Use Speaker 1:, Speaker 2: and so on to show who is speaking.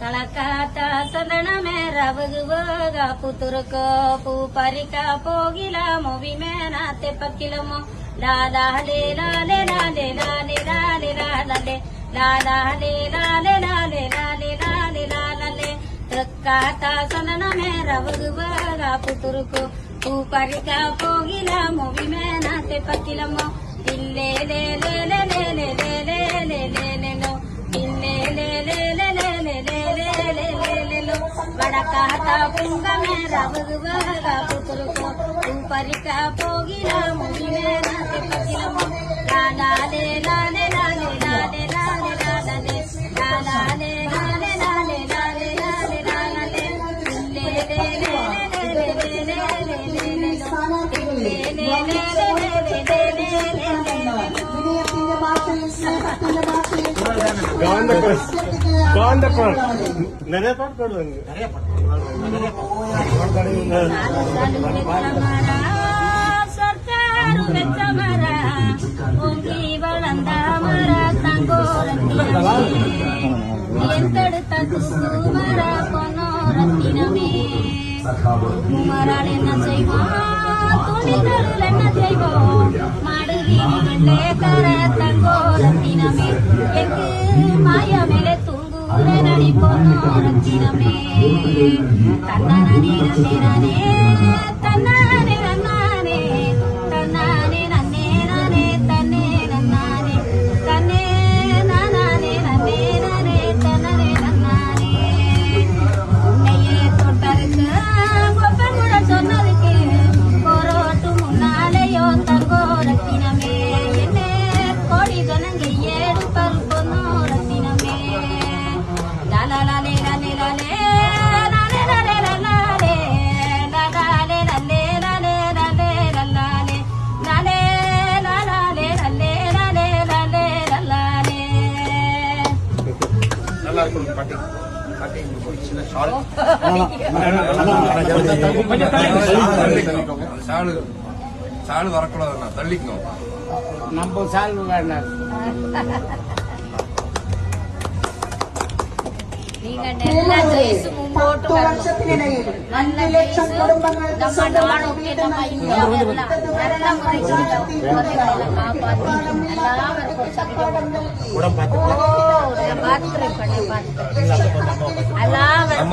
Speaker 1: కళకాత సదనమే రవగువగా పుతురుకో పూ పరిక పోగిల మొవి మేన లాలాలే లాలే లాలే లాలే లాలే లాలే లాలాలే లాలే లాలే తృక్కాత సదనమే రవగువగా పుతురుకో పూ పరిక పోగిల మొవి మేన తెప్పకిలమో ఇల్లే లే లే లే లే లే లే లే లే లే లే లో ఇల్లే లే లే లే లే లే లే లే లే లే లే లో వడకాత పుంగమే రవగువగా పుతురుకో పరిక పోగిల ముగిలే నాటి
Speaker 2: காந்த பாட் நிறைய பாட் பாடுவாங்க
Speaker 1: நிறைய பாட்டு ಎಂತಡುತ್ತ குமரன் என்ன செய்வான் துணி தருள் என்ன செய்வோம் மாடு வீதி கண்டே தர தங்கோ
Speaker 3: நல்லா இருக்கும் பாட்டி சாலு சாலு வரக்கூடாதுண்ணா தள்ளிக்கணும்
Speaker 2: நம்ம சால்வு வேண்டாம்
Speaker 4: പത്തു വർഷത്തിനിടയിൽ അഞ്ച് ലക്ഷം കുടുംബങ്ങൾക്ക്
Speaker 1: സ്വന്തമാണ് വീടുമായി എല്ലാവർക്കും நான் பாத்துக்கிறேன் பண்ணி பாத்துக்கிறேன் எல்லாம்